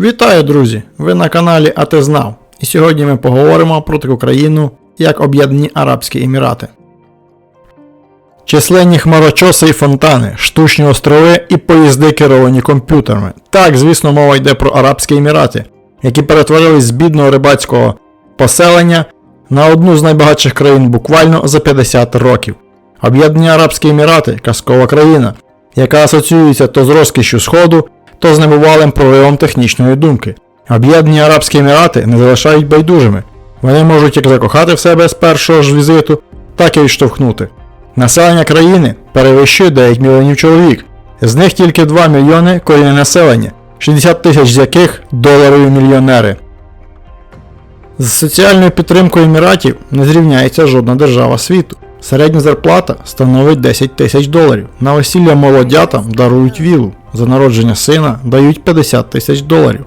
Вітаю, друзі! Ви на каналі А ти знав. І сьогодні ми поговоримо про таку країну, як Об'єднані Арабські Емірати. Численні хмарочоси і фонтани, штучні острови і поїзди керовані комп'ютерами. Так, звісно, мова йде про Арабські Емірати, які перетворились з бідного рибацького поселення на одну з найбагатших країн буквально за 50 років. Об'єднані Арабські Емірати казкова країна, яка асоціюється то з розкішшю Сходу, то з небувалим проривом технічної думки. Об'єднані Арабські Емірати не залишають байдужими. Вони можуть як закохати в себе з першого ж візиту, так і відштовхнути. Населення країни перевищує 9 мільйонів чоловік, з них тільки 2 мільйони корінне населення, 60 тисяч з яких доларові мільйонери. З соціальною підтримкою Еміратів не зрівняється жодна держава світу. Середня зарплата становить 10 тисяч доларів. На весілля молодятам дарують вілу, за народження сина дають 50 тисяч доларів.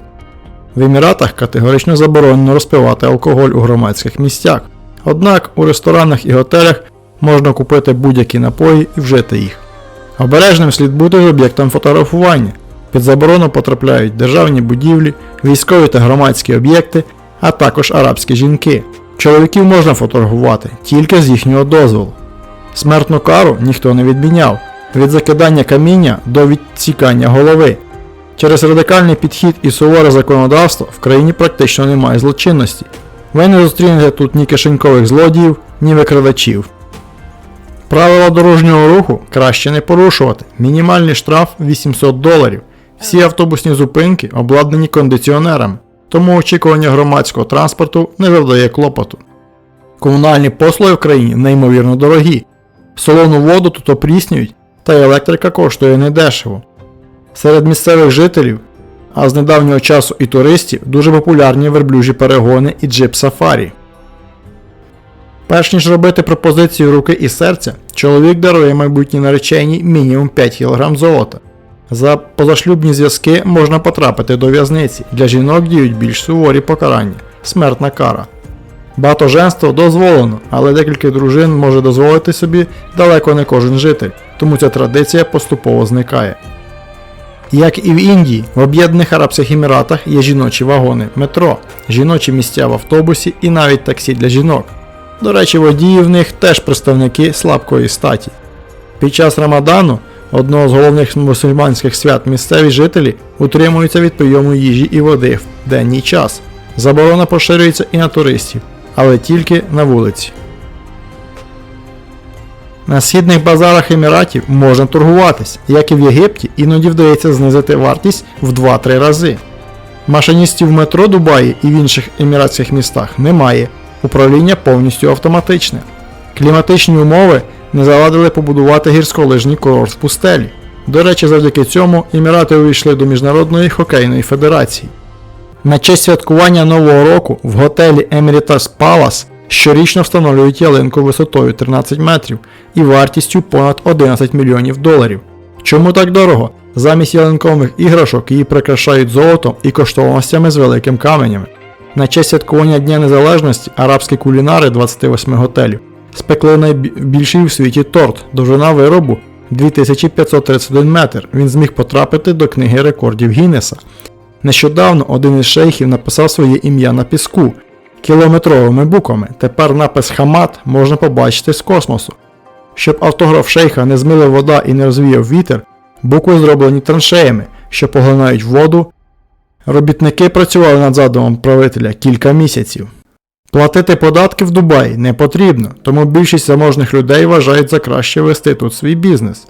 В Еміратах категорично заборонено розпивати алкоголь у громадських місцях. Однак у ресторанах і готелях можна купити будь-які напої і вжити їх. Обережним слід бути з об'єктом фотографування. Під заборону потрапляють державні будівлі, військові та громадські об'єкти, а також арабські жінки. Чоловіків можна фотографувати тільки з їхнього дозволу. Смертну кару ніхто не відміняв від закидання каміння до відсікання голови. Через радикальний підхід і суворе законодавство в країні практично немає злочинності. Ви не зустрінете тут ні кишенькових злодіїв, ні викрадачів. Правила дорожнього руху краще не порушувати. Мінімальний штраф 800 доларів. Всі автобусні зупинки обладнані кондиціонерами, тому очікування громадського транспорту не завдає клопоту. Комунальні послуги в країні неймовірно дорогі. Солону воду тут опріснюють, та й електрика коштує недешево. Серед місцевих жителів, а з недавнього часу і туристів, дуже популярні верблюжі перегони і джип сафарі. Перш ніж робити пропозицію руки і серця, чоловік дарує майбутній нареченій мінімум 5 кг золота. За позашлюбні зв'язки можна потрапити до в'язниці. Для жінок діють більш суворі покарання смертна кара. Багатоженство дозволено, але декілька дружин може дозволити собі далеко не кожен житель, тому ця традиція поступово зникає. Як і в Індії, в Об'єднаних Арабських Еміратах є жіночі вагони метро, жіночі місця в автобусі і навіть таксі для жінок. До речі, водії в них теж представники слабкої статі. Під час Рамадану, одного з головних мусульманських свят, місцеві жителі утримуються від прийому їжі і води в денній час. Заборона поширюється і на туристів, але тільки на вулиці. На східних базарах Еміратів можна торгуватись, як і в Єгипті, іноді вдається знизити вартість в 2-3 рази. Машиністів в метро Дубаї і в інших еміратських містах немає, управління повністю автоматичне. Кліматичні умови не завадили побудувати гірськолижний курорт в пустелі. До речі, завдяки цьому Емірати увійшли до Міжнародної хокейної федерації. На честь святкування Нового року в готелі Emirates Palace щорічно встановлюють ялинку висотою 13 метрів і вартістю понад 11 мільйонів доларів. Чому так дорого? Замість ялинкових іграшок її прикрашають золотом і коштовностями з великим каменями. На честь святкування Дня Незалежності арабські кулінари 28 готелів спекли найбільший у світі торт, довжина виробу 2531 метр. Він зміг потрапити до книги рекордів Гіннеса. Нещодавно один із шейхів написав своє ім'я на піску кілометровими буквами. Тепер напис Хамат можна побачити з космосу. Щоб автограф шейха не змила вода і не розвіяв вітер, букви зроблені траншеями, що поглинають воду. Робітники працювали над задумом правителя кілька місяців. Платити податки в Дубаї не потрібно, тому більшість заможних людей вважають за краще вести тут свій бізнес.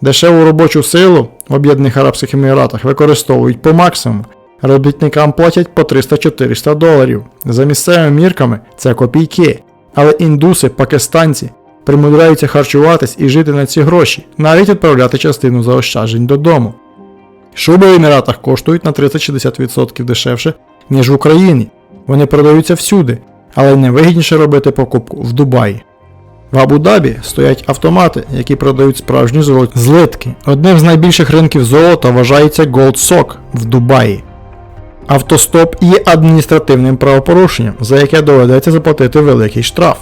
Дешеву робочу силу в Об'єднаних Арабських Еміратах використовують по максимуму. Робітникам платять по 300-400 доларів. За місцевими мірками це копійки. Але індуси, пакистанці примудряються харчуватись і жити на ці гроші, навіть відправляти частину заощаджень додому. Шуби в Еміратах коштують на 30-60% дешевше, ніж в Україні. Вони продаються всюди, але найвигідніше робити покупку в Дубаї. В Абу-Дабі стоять автомати, які продають справжні золоті злитки. Одним з найбільших ринків золота вважається Gold Sock в Дубаї. Автостоп є адміністративним правопорушенням, за яке доведеться заплатити великий штраф.